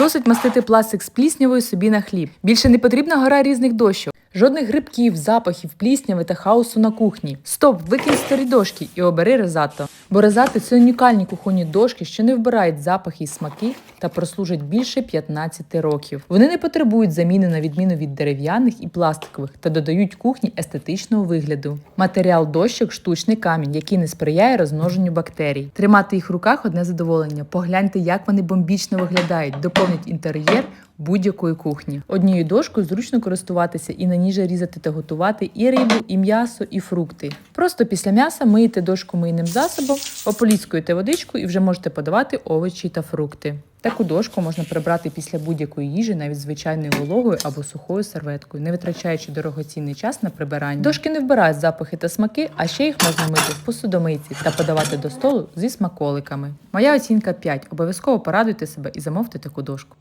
Досить мастити пластик з пліснявою собі на хліб. Більше не потрібна гора різних дощок. Жодних грибків, запахів, плісняви та хаосу на кухні. Стоп, викинь старі дошки і обери розато. Бо резати це унікальні кухонні дошки, що не вбирають запахи і смаки та прослужать більше 15 років. Вони не потребують заміни на відміну від дерев'яних і пластикових та додають кухні естетичного вигляду. Матеріал дощок штучний камінь, який не сприяє розмноженню бактерій. Тримати їх в руках одне задоволення. Погляньте, як вони бомбічно виглядають, доповнять інтер'єр будь-якої кухні. Однією дошкою зручно користуватися і на ніже різати та готувати і рибу, і м'ясо, і фрукти. Просто після м'яса миєте дошку мийним засобом, ополіскуєте водичку і вже можете подавати овочі та фрукти. Таку дошку можна прибрати після будь-якої їжі, навіть звичайною вологою або сухою серветкою, не витрачаючи дорогоцінний час на прибирання. Дошки не вбирають запахи та смаки, а ще їх можна мити в посудомийці та подавати до столу зі смаколиками. Моя оцінка 5. Обов'язково порадуйте себе і замовте таку дошку.